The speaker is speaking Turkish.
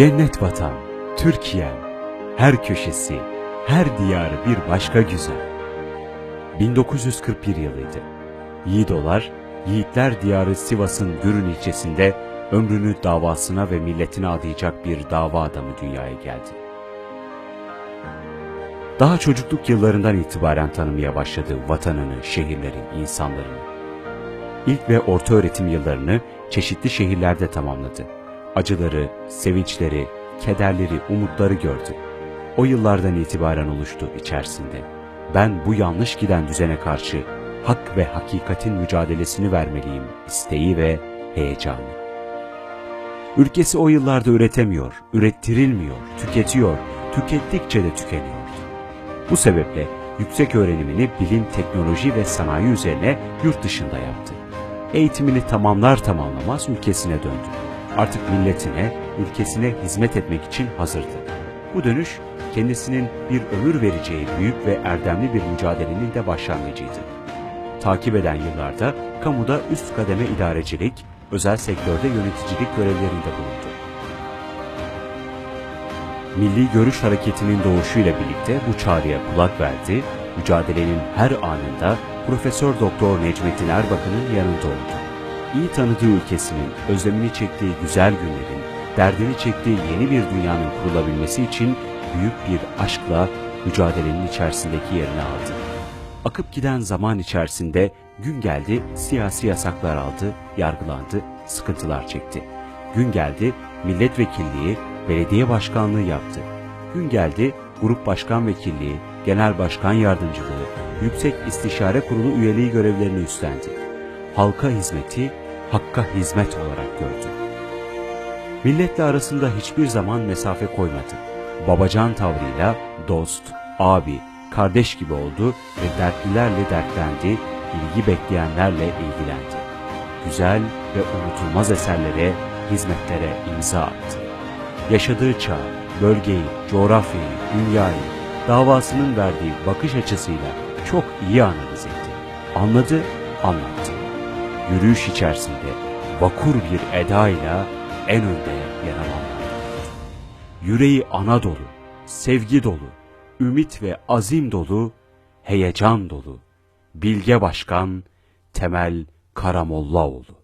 Cennet vatan, Türkiye, her köşesi, her diyarı bir başka güzel. 1941 yılıydı. Yiğidolar, Yiğitler Diyarı Sivas'ın Gürün ilçesinde ömrünü davasına ve milletine adayacak bir dava adamı dünyaya geldi. Daha çocukluk yıllarından itibaren tanımaya başladı vatanını, şehirleri, insanlarını. İlk ve orta öğretim yıllarını çeşitli şehirlerde tamamladı. Acıları, sevinçleri, kederleri, umutları gördü. O yıllardan itibaren oluştu içerisinde. Ben bu yanlış giden düzene karşı hak ve hakikatin mücadelesini vermeliyim isteği ve heyecanı. Ülkesi o yıllarda üretemiyor, ürettirilmiyor, tüketiyor, tükettikçe de tükeniyordu. Bu sebeple yüksek öğrenimini bilim, teknoloji ve sanayi üzerine yurt dışında yaptı. Eğitimini tamamlar tamamlamaz ülkesine döndü. Artık milletine, ülkesine hizmet etmek için hazırdı. Bu dönüş kendisinin bir ömür vereceği büyük ve erdemli bir mücadelenin de başlangıcıydı. Takip eden yıllarda kamuda üst kademe idarecilik, özel sektörde yöneticilik görevlerinde bulundu. Milli Görüş Hareketi'nin doğuşuyla birlikte bu çağrıya kulak verdi, mücadelenin her anında Profesör Doktor Necmettin Erbakan'ın yanında oldu. İyi tanıdığı ülkesinin, özlemini çektiği güzel günlerin, derdini çektiği yeni bir dünyanın kurulabilmesi için büyük bir aşkla mücadelenin içerisindeki yerini aldı. Akıp giden zaman içerisinde gün geldi, siyasi yasaklar aldı, yargılandı, sıkıntılar çekti. Gün geldi, milletvekilliği, belediye başkanlığı yaptı. Gün geldi, grup başkan vekilliği, genel başkan yardımcılığı, yüksek istişare kurulu üyeliği görevlerini üstlendi. Halka hizmeti, hakka hizmet olarak gördü. Milletle arasında hiçbir zaman mesafe koymadı. Babacan tavrıyla dost, abi, kardeş gibi oldu ve dertlilerle dertlendi, ilgi bekleyenlerle ilgilendi. Güzel ve unutulmaz eserlere, hizmetlere imza attı. Yaşadığı çağ, bölgeyi, coğrafyayı, dünyayı, davasının verdiği bakış açısıyla çok iyi analiz etti. Anladı, anlattı. Yürüyüş içerisinde vakur bir edayla en önde yer alanlardı. Yüreği ana dolu, sevgi dolu, ümit ve azim dolu, heyecan dolu. Bilge Başkan Temel Karamollaoğlu